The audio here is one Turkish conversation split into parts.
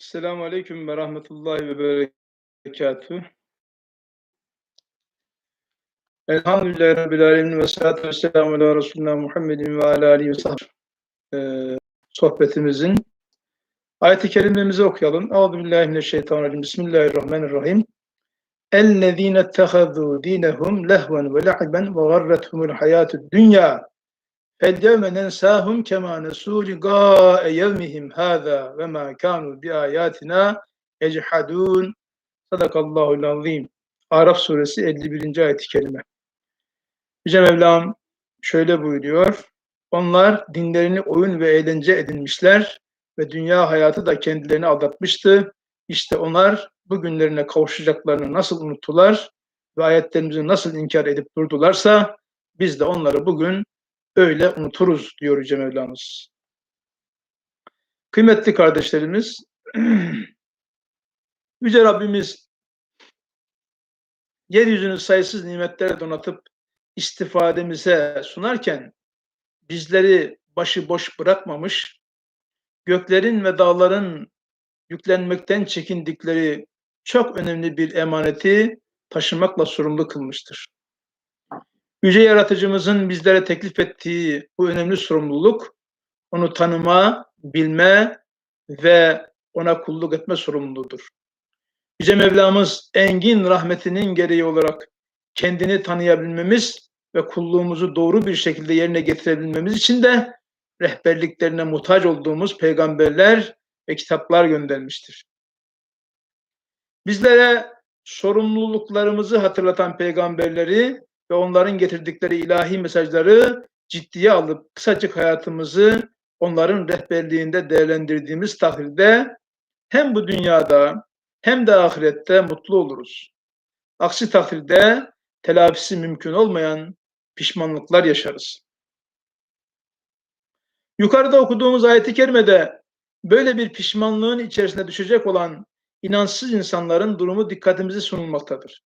Selamun Aleyküm ve Rahmetullahi ve Berekatuhu. Elhamdülillahi Rabbil Alemin ve salatu ve selamu ala Resulina Muhammedin ve ala alihi ve sahbihi. Ee, sohbetimizin ayet-i kerimemizi okuyalım. Euzubillahimineşşeytanirracim. Bismillahirrahmanirrahim. اَلَّذ۪ينَ اتَّخَذُوا د۪ينَهُمْ لَهْوًا وَلَعِبًا وَغَرَّتْهُمُ الْحَيَاةُ الدُّنْيَا Eddevme nensahum kema nesûli gâe yevmihim hâzâ ve mâ kânû bi âyâtina echadun. Sadakallahu azim. Araf suresi 51. ayet-i kerime. Yüce Mevlam şöyle buyuruyor. Onlar dinlerini oyun ve eğlence edinmişler ve dünya hayatı da kendilerini aldatmıştı. İşte onlar bu günlerine kavuşacaklarını nasıl unuttular ve ayetlerimizi nasıl inkar edip durdularsa biz de onları bugün öyle unuturuz diyor Yüce Mevlamız. Kıymetli kardeşlerimiz, Yüce Rabbimiz yeryüzünü sayısız nimetlere donatıp istifademize sunarken bizleri başıboş bırakmamış, göklerin ve dağların yüklenmekten çekindikleri çok önemli bir emaneti taşımakla sorumlu kılmıştır. Yüce Yaratıcımızın bizlere teklif ettiği bu önemli sorumluluk, onu tanıma, bilme ve ona kulluk etme sorumluluğudur. Yüce Mevlamız engin rahmetinin gereği olarak kendini tanıyabilmemiz ve kulluğumuzu doğru bir şekilde yerine getirebilmemiz için de rehberliklerine muhtaç olduğumuz peygamberler ve kitaplar göndermiştir. Bizlere sorumluluklarımızı hatırlatan peygamberleri ve onların getirdikleri ilahi mesajları ciddiye alıp kısacık hayatımızı onların rehberliğinde değerlendirdiğimiz takdirde hem bu dünyada hem de ahirette mutlu oluruz. Aksi takdirde telafisi mümkün olmayan pişmanlıklar yaşarız. Yukarıda okuduğumuz ayeti kerimede böyle bir pişmanlığın içerisine düşecek olan inansız insanların durumu dikkatimize sunulmaktadır.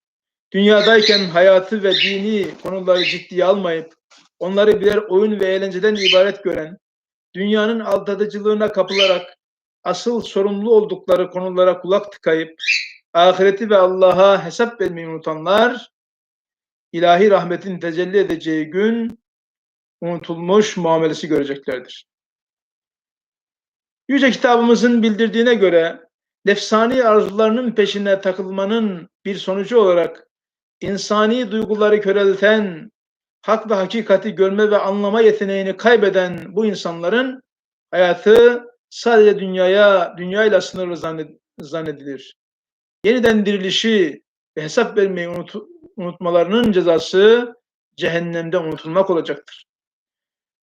Dünyadayken hayatı ve dini konuları ciddiye almayıp onları birer oyun ve eğlenceden ibaret gören, dünyanın aldatıcılığına kapılarak asıl sorumlu oldukları konulara kulak tıkayıp ahireti ve Allah'a hesap vermeyi unutanlar ilahi rahmetin tecelli edeceği gün unutulmuş muamelesi göreceklerdir. Yüce kitabımızın bildirdiğine göre nefsani arzularının peşine takılmanın bir sonucu olarak insani duyguları körelten, hak ve hakikati görme ve anlama yeteneğini kaybeden bu insanların hayatı sadece dünyaya, dünyayla sınırlı zannedilir. Yeniden dirilişi ve hesap vermeyi unut, unutmalarının cezası cehennemde unutulmak olacaktır.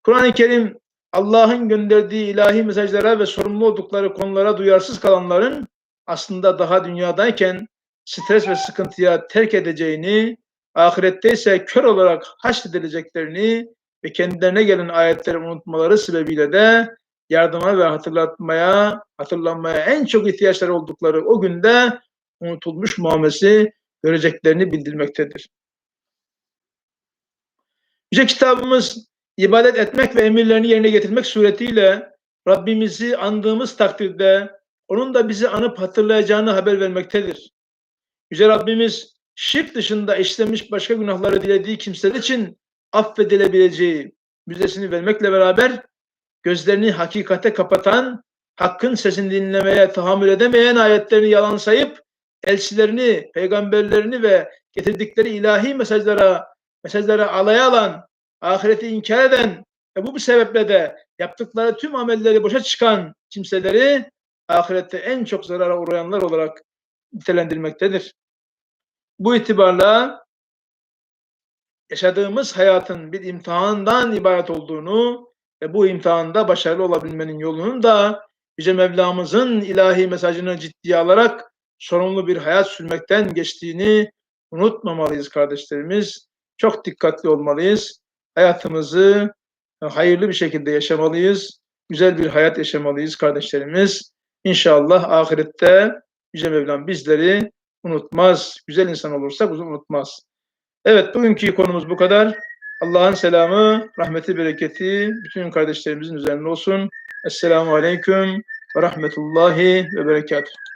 Kur'an-ı Kerim Allah'ın gönderdiği ilahi mesajlara ve sorumlu oldukları konulara duyarsız kalanların aslında daha dünyadayken stres ve sıkıntıya terk edeceğini, ahirette ise kör olarak haşredileceklerini ve kendilerine gelen ayetleri unutmaları sebebiyle de yardıma ve hatırlatmaya, hatırlanmaya en çok ihtiyaçları oldukları o günde unutulmuş muamelesi göreceklerini bildirmektedir. Yüce kitabımız ibadet etmek ve emirlerini yerine getirmek suretiyle Rabbimizi andığımız takdirde onun da bizi anıp hatırlayacağını haber vermektedir. Yüce Rabbimiz şirk dışında işlemiş başka günahları dilediği kimseler için affedilebileceği müjdesini vermekle beraber gözlerini hakikate kapatan, hakkın sesini dinlemeye tahammül edemeyen ayetlerini yalan sayıp elçilerini, peygamberlerini ve getirdikleri ilahi mesajlara mesajlara alaya alan, ahireti inkar eden ve bu sebeple de yaptıkları tüm amelleri boşa çıkan kimseleri ahirette en çok zarara uğrayanlar olarak nitelendirmektedir. Bu itibarla yaşadığımız hayatın bir imtihandan ibaret olduğunu ve bu imtihanda başarılı olabilmenin yolunun da Yüce Mevlamızın ilahi mesajını ciddiye alarak sorumlu bir hayat sürmekten geçtiğini unutmamalıyız kardeşlerimiz. Çok dikkatli olmalıyız. Hayatımızı hayırlı bir şekilde yaşamalıyız. Güzel bir hayat yaşamalıyız kardeşlerimiz. İnşallah ahirette Yüce Mevlam bizleri unutmaz. Güzel insan olursak unutmaz. Evet bugünkü konumuz bu kadar. Allah'ın selamı, rahmeti, bereketi bütün kardeşlerimizin üzerine olsun. Esselamu Aleyküm ve rahmetullahi ve berekatuhu.